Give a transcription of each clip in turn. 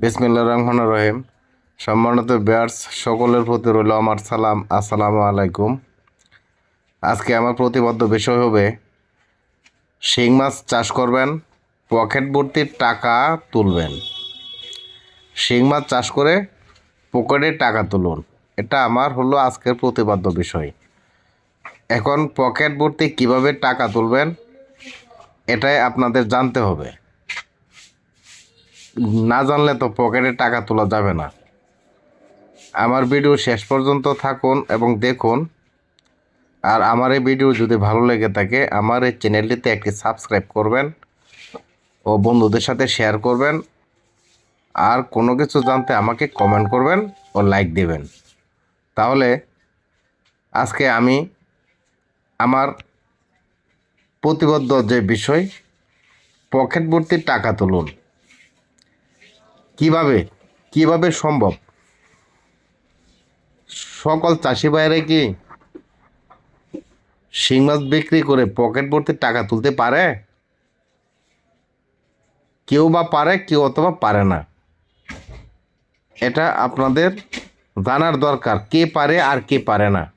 বিসমিল্লা রহমান রহিম। সম্মানিত ব্যাটস সকলের প্রতি রইল আমার সালাম। আসসালামু আলাইকুম। আজকে আমার প্রতিবদ্ধ বিষয় হবে, শিং মাছ চাষ করবেন, পকেট ভর্তির টাকা তুলবেন। শিং মাছ চাষ করে পকেটে টাকা তুলুন। এটা আমার হলো আজকের প্রতিবদ্ধ বিষয়। এখন পকেট ভর্তি কীভাবে টাকা তুলবেন, এটাই আপনাদের জানতে হবে। না জানলে তো পকেটে টাকা তোলা যাবে না। আমার ভিডিও শেষ পর্যন্ত থাকুন এবং দেখুন। আর আমার এই ভিডিও যদি ভালো লেগে থাকে, আমার এই চ্যানেলটিতে একটি সাবস্ক্রাইব করবেন ও বন্ধুদের সাথে শেয়ার করবেন। আর কোনো কিছু জানতে আমাকে কমেন্ট করবেন ও লাইক দেবেন। তাহলে আজকে আমি আমার প্রতিবদ্ধ যে বিষয়, পকেট ভর্তির টাকা তুলুন। কীভাবে কীভাবে সম্ভব? সকল চাষি ভাইরা কি শিং মাছ বিক্রি করে পকেট ভর্তি টাকা তুলতে পারে? কেউ বা পারে, কেউ অথবা পারে না। এটা আপনাদের জানার দরকার, কে পারে আর কে পারে না।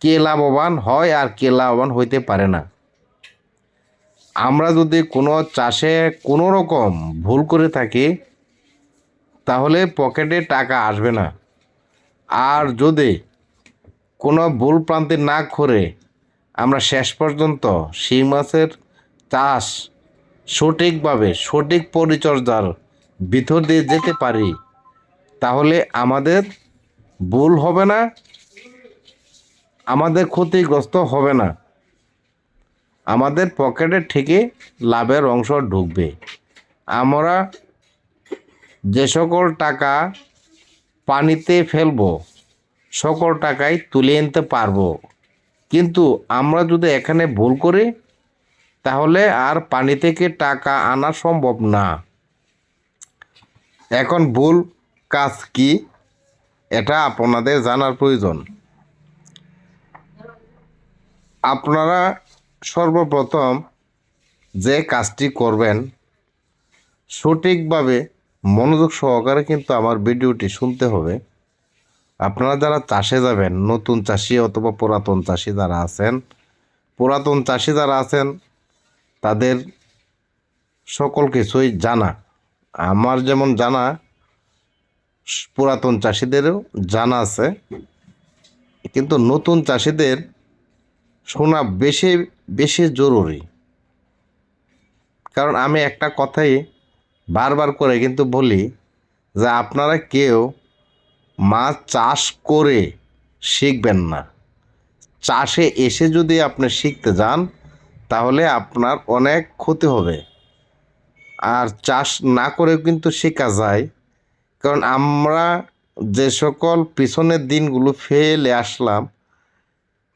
কে লাভবান হয় আর কে লাভবান হইতে পারে না। আমরা যদি কোনো চাষে কোনো রকম ভুল করে থাকি, তাহলে পকেটে টাকা আসবে না। আর যদি কোনো ভুল প্রান্তে না করে আমরা শেষ পর্যন্ত শিং মাছের চাষ সঠিকভাবে সঠিক পরিচর্যার ভিতর দিয়ে যেতে পারি, তাহলে আমাদের ভুল হবে না, আমাদের ক্ষতিগ্রস্ত হবে না। আমাদের পকেটে থেকে লাভের অংশ ঢুকবে। আমরা যে সকল টাকা পানিতে ফেলব, সকল টাকাই তুলে আনতে পারব। কিন্তু আমরা যদি এখানে ভুল করি, তাহলে আর পানি থেকে টাকা আনা সম্ভব না। এখন ভুল কাজ কি? এটা আপনাদের জানার প্রয়োজন। আপনারা সর্বপ্রথম যে কাজটি করবেন, সঠিকভাবে মনোযোগ সহকারে কিন্তু আমার ভিডিওটি শুনতে হবে। আপনারা যারা চাষে যাবেন, নতুন চাষি অথবা পুরাতন চাষি যারা আছেন, পুরাতন চাষি যারা আছেন, তাদের সকল কিছুই জানা। আমার যেমন জানা, পুরাতন চাষিদেরও জানা আছে। কিন্তু নতুন চাষিদের শোনা বেশি বেশি জরুরি। কারণ আমি একটা কথাই বারবার করে কিন্তু বলি যে আপনারা কেউ মাছ চাষ করে শিখবেন না। চাষে এসে যদি আপনি শিখতে যান, তাহলে আপনার অনেক ক্ষতি হবে। আর চাষ না করেও কিন্তু শেখা যায়। কারণ আমরা যে সকল পিছনের দিনগুলো ফেলে আসলাম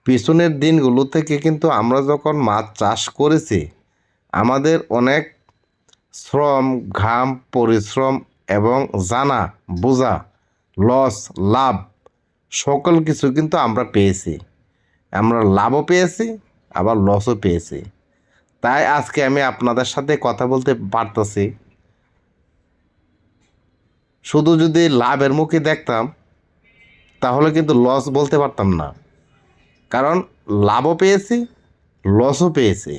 পিছনের দিনগুলো থেকে কিন্তু আমরা যখন মাছ চাষ করেছি, আমাদের অনেক শ্রম, ঘাম, পরিশ্রম এবং জানা, বোঝা, লস, লাভ সকল কিছু কিন্তু আমরা পেয়েছি। আমরা লাভও পেয়েছি, আবার লসও পেয়েছি। তাই আজকে আমি আপনাদের সাথে কথা বলতে পারতেছি। শুধু যদি লাভের মুখে দেখতাম, তাহলে কিন্তু লস বলতে পারতাম না। কারণ লাভও পেয়েছি লসও পেয়েছি।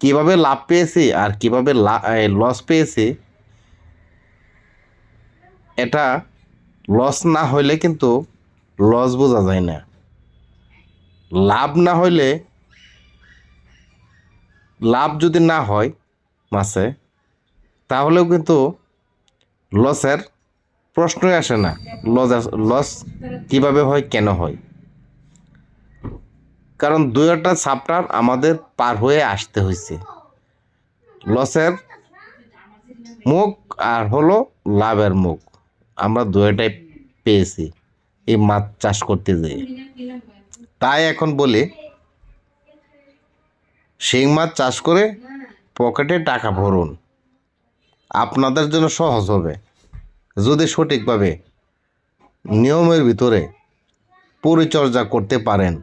কীভাবে লাভ পেয়েছি আর কীভাবে লস পেয়েছি, এটা লস না হইলে কিন্তু লস বোঝা যায় না। লাভ না হইলে, লাভ যদি না হয় মাসে, তাহলেও কিন্তু লসের প্রশ্নই আসে না। লস লস কীভাবে হয়, কেন হয়? কারণ দুই একটা চাপ্টার আমাদের পার হয়ে আসতে হয়েছে। লসের মুখ আর হলো লাভের মুখ। আমরা দুইটাই পেয়েছি, এই মাছ চাষ করতে যেয়ে। তাই এখন বলি, শিং মাছ চাষ করে পকেটে টাকা ভরুন। আপনাদের জন্য সহজ হবে। যদি সঠিকভাবে নিয়মের ভিতরে পরিচর্যা করতে পারেন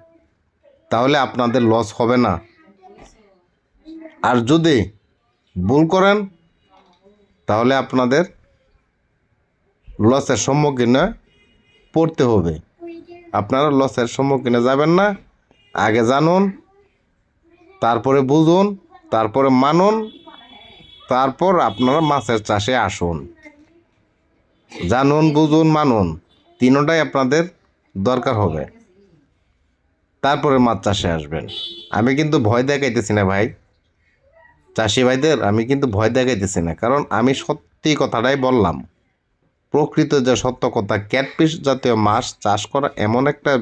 তাহলে আপনাদের লস হবে না। আর যদি ভুল করেন, তাহলে আপনাদের লসের সম্মুখীনে পড়তে হবে। আপনারা লসের সম্মুখীনে যাবেন না। আগে জানুন, তারপরে বুঝুন, তারপরে মানুন, তারপর আপনারা মাছের চাষে আসুন। জানুন, বুঝুন, মানুন, তিনোটাই আপনাদের দরকার হবে। তারপরে মাছ চাষে আসবেন। আমি কিন্তু ভয় দেখাইতেছি না ভাই। চাষি ভাইদের আমি কিন্তু ভয় দেখাইতেছি না, কারণ আমি সত্যি কথাটাই বললাম। প্রকৃত যে সত্য কথা, ক্যাটফিশ জাতীয় মাছ চাষ করা এমন একটা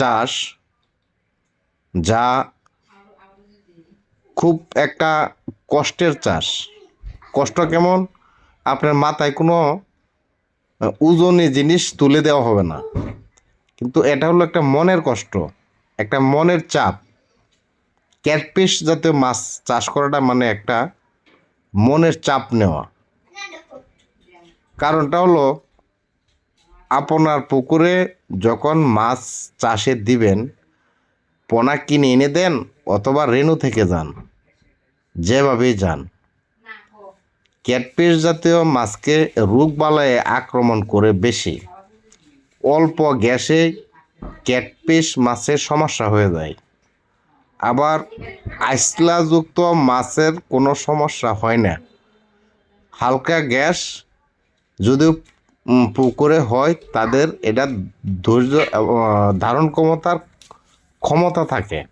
চাষ যা খুব একটা কষ্টের চাষ। কষ্ট কেমন? আপনার মাথায় কোনো ওজনী জিনিস তুলে দেওয়া হবে না। কিন্তু এটা হলো একটা মনের কষ্ট একটা মনের চাপ। ক্যাটফিশ জাতীয় মাছ চাষ করাটা মানে একটা মনের চাপ নেওয়া। কারণটা হলো আপনার পুকুরে যখন মাছ চাষে দিবেন পোনা কিনে এনে দেন অথবা রেণু থেকে যান যেভাবেই যান। ক্যাটফিশ জাতীয় মাছকে রোগবালায় আক্রমণ করে বেশি। অল্প গ্যাসে ক্যাটফিশ মাছের সমস্যা হয়ে যায়। আবার আইসলাযুক্ত মাছের কোনো সমস্যা হয় না। হালকা গ্যাস যদি পুকুরে হয়, তাদের এটা ধৈর্য ধারণ ক্ষমতার ক্ষমতা থাকে।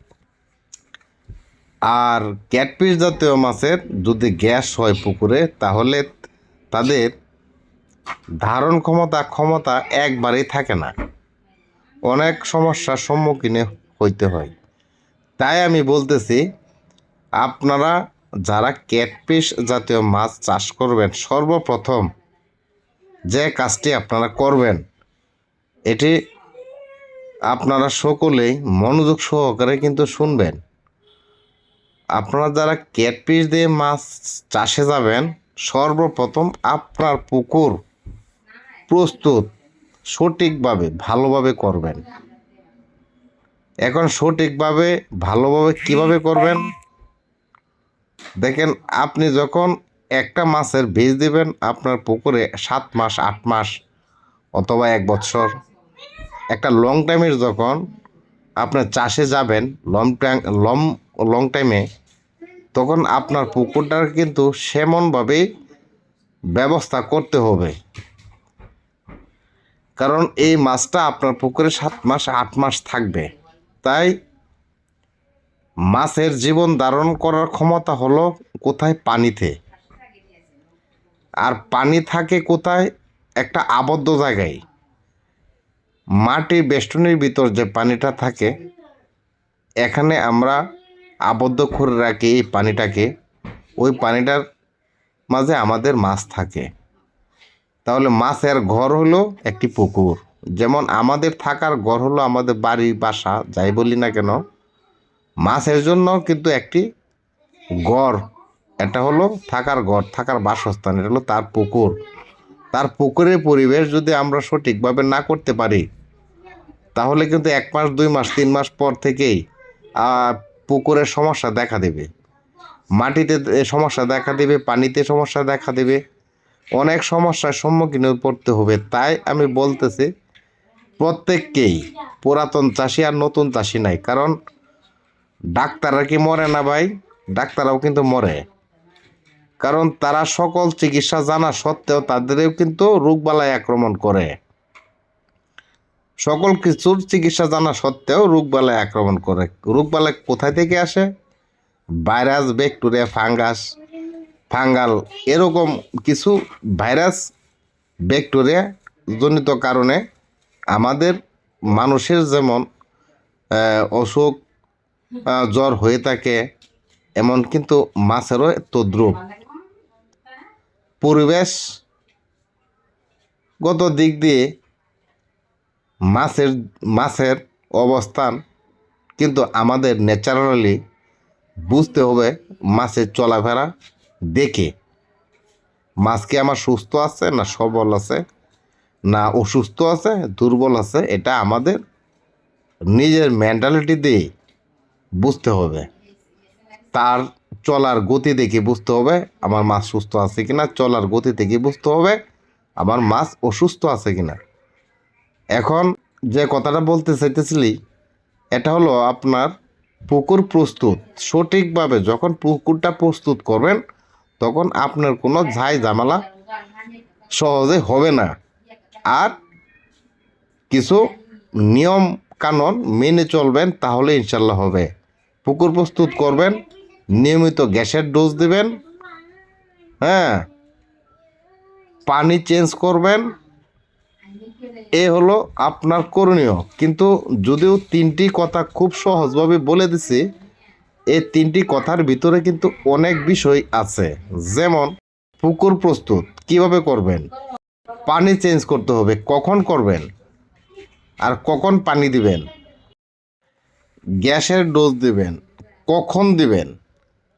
আর ক্যাটপিস জাতীয় মাছের যদি গ্যাস হয় পুকুরে, তাহলে তাদের ধারণ ক্ষমতা ক্ষমতা একবারেই থাকে না। অনেক সমস্যার সম্মুখীনে হইতে হয়। তাই আমি বলতেছি, আপনারা যারা ক্যাটফিশ জাতীয় মাছ চাষ করবেন, সর্বপ্রথম যে কাজটি আপনারা করবেন, এটি আপনারা সকলেই মনোযোগ সহকারে কিন্তু শুনবেন। আপনারা যারা ক্যাটফিশ দিয়ে মাছ চাষে যাবেন, সর্বপ্রথম আপনার পুকুর প্রস্তুত, সঠিকভাবে, ভালোভাবে করবেন। এখন সঠিকভাবে, ভালোভাবে কীভাবে করবেন? দেখেন, আপনি যখন একটা মাছের বীজ দিবেন, আপনার পুকুরে সাত মাস, আট মাস অথবা এক বছর, একটা লং টাইমের যখন আপনার চাষে যাবেন লং টাইম লং লং টাইমে তখন আপনার পুকুরটার কিন্তু সেমনভাবেই ব্যবস্থা করতে হবে। কারণ এই মাছটা আপনার পুকুরে সাত মাস, আট মাস থাকবে। তাই মাছের জীবন ধারণ করার ক্ষমতা হলো কোথায়? পানিতে। আর পানি থাকে কোথায়? একটা আবদ্ধ জায়গায়। মাটির বেষ্টনীর ভিতর যে পানিটা থাকে, এখানে আমরা আবদ্ধ করে রাখি এই পানিটাকে। ওই পানিটার মাঝে আমাদের মাছ থাকে। তাহলে মাছের ঘর হলো একটি পুকুর। যেমন আমাদের থাকার ঘর হলো আমাদের বাড়ি, বাসা, যাই বলি না কেন, মাছের জন্য কিন্তু একটি ঘর। এটা হলো থাকার ঘর, থাকার বাসস্থান, এটা হলো তার পুকুর। তার পুকুরের পরিবেশ যদি আমরা সঠিকভাবে না করতে পারি, তাহলে কিন্তু এক মাস, দুই মাস, তিন মাস পর থেকেই পুকুরের সমস্যা দেখা দেবে। মাটিতে সমস্যা দেখা দেবে, পানিতে সমস্যা দেখা দেবে। অনেক সমস্যার সম্মুখীন পড়তে হবে, তাই আমি বলতেছি প্রত্যেককেই পুরাতন চাষি আর নতুন চাষি নাই, কারণ ডাক্তাররা কি মরে না ভাই? ডাক্তাররাও কিন্তু মরে। কারণ তারা সকল চিকিৎসা জানা সত্ত্বেও তাদেরও কিন্তু রোগবালাই আক্রমণ করে। সকল কিছুর চিকিৎসা জানা সত্ত্বেও রোগবালাই আক্রমণ করে। রোগবালাই কোথায় থেকে আসে? ভাইরাস, ব্যাকটেরিয়া, ফাঙ্গাস ফাঙ্গাল, এরকম কিছু ভাইরাস, ব্যাকটেরিয়া জনিত কারণে আমাদের মানুষের যেমন অসুখ জ্বর হয়ে থাকে, এমন কিন্তু মাছেরও তদ্রুপ পরিবেশ গত দিক দিয়ে মাছের মাছের অবস্থান কিন্তু আমাদের ন্যাচারালি বুঝতে হবে মাছের চলাফেরা দেখে। মাছ কি আমার সুস্থ আছে না সবল আছে? না অসুস্থ আছে, দুর্বল আছে? এটা আমাদের নিজের মেন্টালিটি দিয়ে বুঝতে হবে। তার চলার গতি দেখে বুঝতে হবে, আমার মাছ সুস্থ আছে কিনা, চলার গতি থেকে বুঝতে হবে, আমার মাছ অসুস্থ আছে কিনা। এখন যে কথাটা বলতে চাইতেছিলি, এটা হলো আপনার পুকুর প্রস্তুত। সঠিকভাবে যখন পুকুরটা প্রস্তুত করবেন তখন আপনার কোনো ঝাই ঝামেলা সহজে হবে না। আর কিছু নিয়ম কানুন মেনে চলবেন, তাহলে ইনশাল্লাহ হবে। পুকুর প্রস্তুত করবেন, নিয়মিত গ্যাসের ডোজ দিবেন হ্যাঁ পানি চেঞ্জ করবেন। এ হলো আপনার করণীয়। কিন্তু যদিও তিনটি কথা খুব সহজভাবে বলে দিছি এই তিনটি কথার ভিতরে কিন্তু অনেক বিষয় আছে। যেমন, পুকুর প্রস্তুত, কীভাবে করবেন? পানি চেঞ্জ করতে হবে, কখন করবেন? আর কখন পানি দিবেন? গ্যাসের ডোজ দিবেন, কখন দিবেন?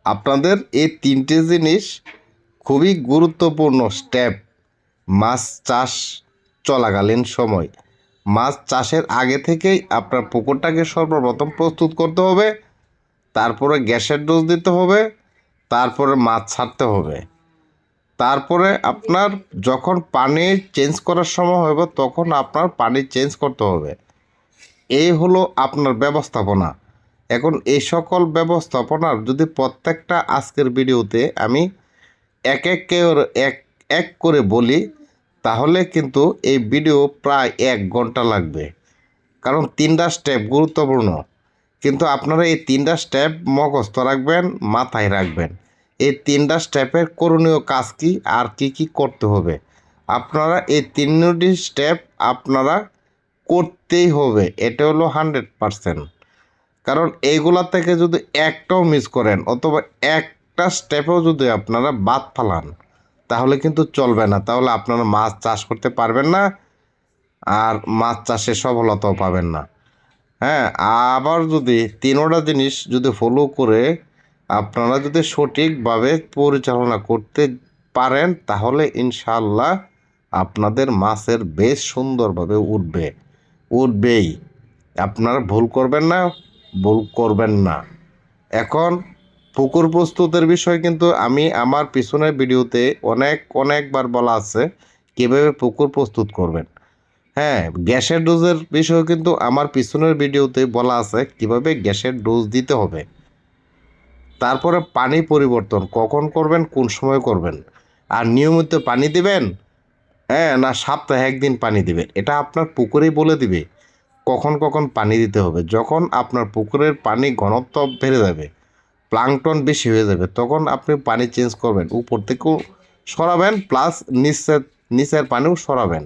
আপনাদের এই তিনটে জিনিস খুবই গুরুত্বপূর্ণ স্টেপ। মাছ চাষ চলাকালীন সময়। মাছ চাষের আগে থেকেই আপনার পুকুরটাকে সর্বপ্রথম প্রস্তুত করতে হবে। তারপরে গ্যাসের ডোজ দিতে হবে, তারপরে মাছ ছাড়তে হবে। তারপরে আপনার যখন পানি চেঞ্জ করার সময় হবে, তখন আপনার পানি চেঞ্জ করতে হবে। এই হলো আপনার ব্যবস্থাপনা। এখন এই সকল ব্যবস্থাপনার যদি প্রত্যেকটা আজকের ভিডিওতে আমি এক এক এক এক করে বলি, তাহলে কিন্তু এই ভিডিও প্রায় এক ঘণ্টা লাগবে। কারণ তিনটা স্টেপ গুরুত্বপূর্ণ। কিন্তু আপনারা এই তিনটা স্টেপ মুখস্থ রাখবেন, মাথায় রাখবেন। এই তিনটা স্টেপের করণীয় কাজ কি আর কি কি করতে হবে? আপনারা এই তিনটি স্টেপ আপনারা করতেই হবে, এটা হলো হান্ড্রেড পারসেন্ট। কারণ এইগুলা থেকে যদি একটাও মিস করেন অথবা একটা স্টেপেও যদি আপনারা বাদ ফালান, তাহলে কিন্তু চলবে না। তাহলে আপনারা মাছ চাষ করতে পারবেন না আর মাছ চাষে সফলতাও পাবেন না। হ্যাঁ আবার যদি তিনোটা জিনিস যদি ফলো করে আপনারা যদি সঠিকভাবে পরিচালনা করতে পারেন, তাহলে ইনশাল্লাহ আপনাদের মাছের বেশ সুন্দরভাবে উঠবে। উঠবেই। আপনারা ভুল করবেন না, ভুল করবেন না। এখন পুকুর প্রস্তুতের বিষয় কিন্তু আমি আমার পিছনের ভিডিওতে অনেক, অনেকবার বলা আছে, কীভাবে পুকুর প্রস্তুত করবেন। হ্যাঁ গ্যাসের ডোজের বিষয়ে কিন্তু আমার পিছনের ভিডিওতে বলা আছে কীভাবে গ্যাসের ডোজ দিতে হবে। তারপরে পানি পরিবর্তন, কখন করবেন, কোন সময় করবেন। আর নিয়মিত পানি দিবেন হ্যাঁ না সপ্তাহে একদিন পানি দিবেন, এটা আপনার পুকুরেই বলে দিবে কখন কখন পানি দিতে হবে। যখন আপনার পুকুরের পানি ঘনত্ব বেড়ে যাবে, প্লাংটন বেশি হয়ে যাবে, তখন আপনি পানি চেঞ্জ করবেন, উপর থেকেও সরাবেন, প্লাস নিচের নিচের পানিও সরাবেন।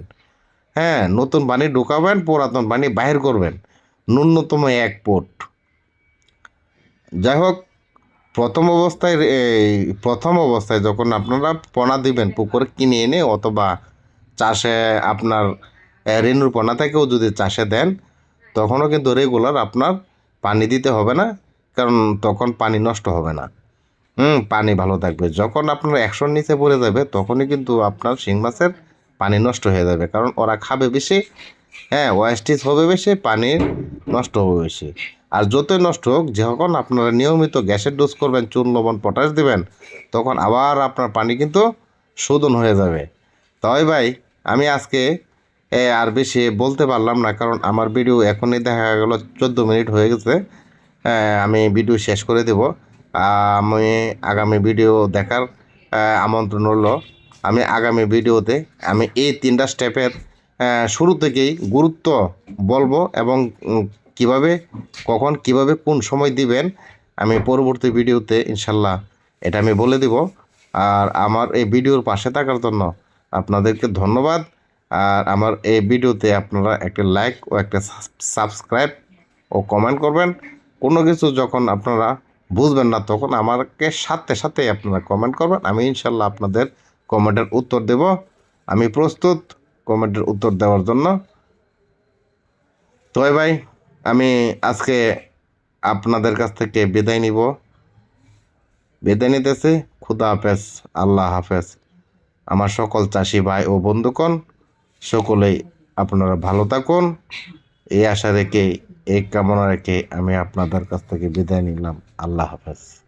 হ্যাঁ নতুন পানি ঢুকাবেন, পুরাতন পানি বাহির করবেন। ন্যূনতম এক ফুট যাই হোক, প্রথম অবস্থায়, এই প্রথম অবস্থায় যখন আপনারা পোনা দিবেন পুকুর কিনে এনে অথবা চাষে আপনার রেণুর পোনা থেকেও যদি চাষে দেন, তখনও কিন্তু রেগুলার আপনার পানি দিতে হবে না, কারণ তখন পানি নষ্ট হবে না। হুম, পানি ভালো থাকবে। যখন আপনার একশোর নিচে পড়ে যাবে, তখনই কিন্তু আপনার শিং মাছের পানি নষ্ট হয়ে যাবে। কারণ ওরা খাবে বেশি হ্যাঁ ওয়েস্টেজ হবে বেশি, পানি নষ্ট হবে বেশি। আর যতই নষ্ট হোক, যখন আপনারা নিয়মিত গ্যাসের ডোজ করবেন, চুন, লবণ পটাশ দেবেন, তখন আবার আপনার পানি কিন্তু শোধন হয়ে যাবে। তাই ভাই, আমি আজকে আর বেশি বলতে পারলাম না, কারণ আমার ভিডিও এখনই দেখা গেল চোদ্দ মিনিট হয়ে গেছে। আমি ভিডিও শেষ করে দেব। আমি আগামী ভিডিও দেখার আমন্ত্রণ হলো আমি আগামী ভিডিওতে আমি এই তিনটা স্টেপের শুরু থেকেই গুরুত্ব বলব এবং কীভাবে, কখন, কীভাবে, কোন সময় দিবেন, আমি পরবর্তী ভিডিওতে ইনশাল্লাহ এটা আমি বলে দিব। আর আমার এই ভিডিওর পাশে থাকার জন্য আপনাদেরকে ধন্যবাদ। আর আমার এই ভিডিওতে আপনারা একটা লাইক ও একটা সাবস্ক্রাইব ও কমেন্ট করবেন। কোনো কিছু যখন আপনারা বুঝবেন না, তখন আমাকে সাথে সাথে আপনারা কমেন্ট করবেন। আমি ইনশাল্লাহ আপনাদের কমেন্টের উত্তর দেব। আমি প্রস্তুত কমেন্টের উত্তর দেওয়ার জন্য। তবে ভাই, আমি আজকে আপনাদের কাছ থেকে বিদায় নিব। বিদায় নিতেছি। খুদা হাফেজ, আল্লাহ হাফেজ। আমার সকল চাষি ভাই ও বন্ধুগণ, সকলেই আপনারা ভালো থাকুন। এই আশা রেখে, এই কামনা রেখে আমি আপনাদের কাছ থেকে বিদায় নিলাম। আল্লাহ হাফেজ।